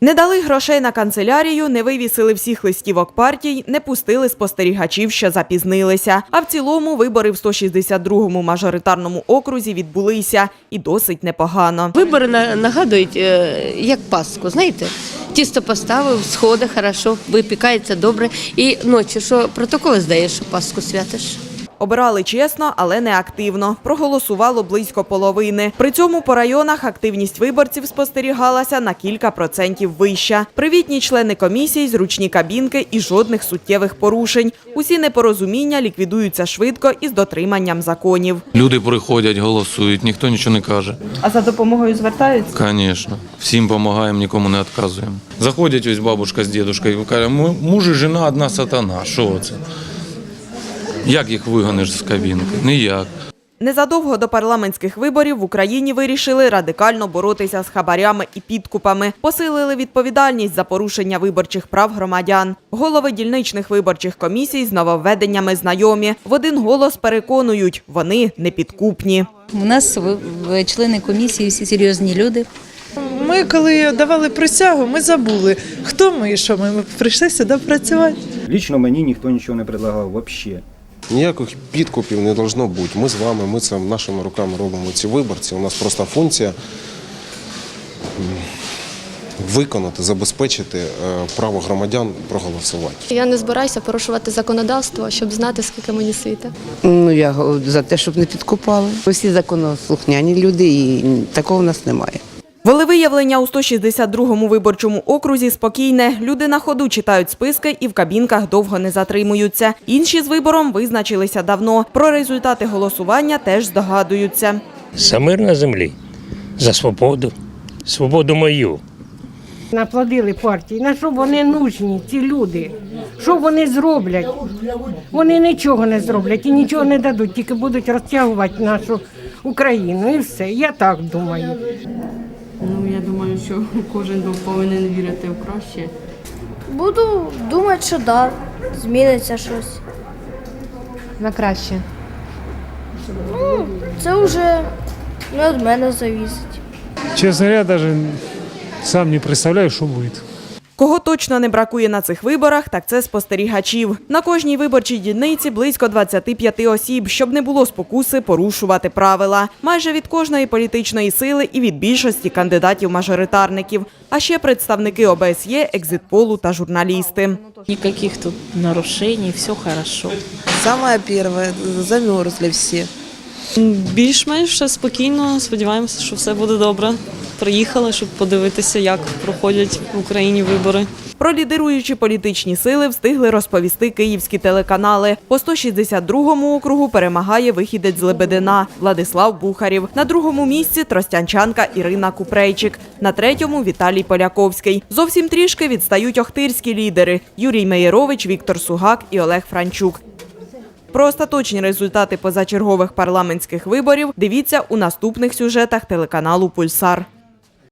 Не дали грошей на канцелярію, не вивісили всіх листівок партій, не пустили спостерігачів, що запізнилися. А в цілому вибори в 162-му мажоритарному окрузі відбулися і досить непогано. Вибори на- нагадують е, як Пасху, знаєте? Тісто поставив, сходи хорошо, випікається добре. І ночі, що протоколи здаєш, що Пасху святиш. Обирали чесно, але не активно. Проголосувало близько половини. При цьому по районах активність виборців спостерігалася на кілька процентів вища. Привітні члени комісії, зручні кабінки і жодних суттєвих порушень. Усі непорозуміння ліквідуються швидко і з дотриманням законів. Люди приходять, голосують, ніхто нічого не каже. А за допомогою звертаються? Звісно, всім допомагаємо, нікому не відказуємо. Заходять ось бабушка з дідушкою і каже, «Му- муж і жена одна сатана. Що це? Як їх вигониш з кабінки? Ніяк. Незадовго до парламентських виборів в Україні вирішили радикально боротися з хабарями і підкупами, посилили відповідальність за порушення виборчих прав громадян. Голови дільничних виборчих комісій з нововведеннями знайомі. В один голос переконують, вони не підкупні. У нас члени комісії всі серйозні люди. Ми, коли давали присягу, ми забули, хто ми і що ми. Ми прийшли сюди працювати. Лічно мені ніхто нічого не предлагав взагалі. Ніяких підкупів не должно бути. Ми з вами, ми це нашими руками робимо ці виборці. У нас просто функція виконати, забезпечити е, право громадян проголосувати. Я не збираюся порушувати законодавство, щоб знати, скільки мені світить. Ну я за те, щоб не підкупали. Ми всі законослухняні люди, і такого в нас немає. Волевиявлення у 162-му виборчому окрузі спокійне. Люди на ходу читають списки і в кабінках довго не затримуються. Інші з вибором визначилися давно. Про результати голосування теж здогадуються. За мир на землі, за свободу, свободу мою. Наплодили партії. На що вони нужні, ці люди? Що вони зроблять? Вони нічого не зроблять і нічого не дадуть, тільки будуть розтягувати нашу Україну і все. Я так думаю. Ну, я думаю, що кожен був повинен вірити в краще. Буду думати, що да, зміниться щось. На краще. Ну, це вже не від мене завісить. Чесно говоря, даже сам не представляю, що буде. Кого точно не бракує на цих виборах, так це спостерігачів. На кожній виборчій дільниці близько 25 осіб, щоб не було спокуси порушувати правила. Майже від кожної політичної сили і від більшості кандидатів-мажоритарників. А ще представники ОБСЄ, екзитполу та журналісти. Ніяких тут нарушень, все хорошо. Саме перше, замерзли всі. Більш-менш все спокійно, сподіваємося, що все буде добре. Приїхали, щоб подивитися, як проходять в Україні вибори. Про лідируючі політичні сили встигли розповісти київські телеканали. По 162-му округу перемагає вихідець з Лебедина Владислав Бухарів. На другому місці тростянчанка Ірина Купрейчик. На третьому Віталій Поляковський. Зовсім трішки відстають охтирські лідери Юрій Меєрович, Віктор Сугак і Олег Франчук. Про остаточні результати позачергових парламентських виборів дивіться у наступних сюжетах телеканалу Пульсар.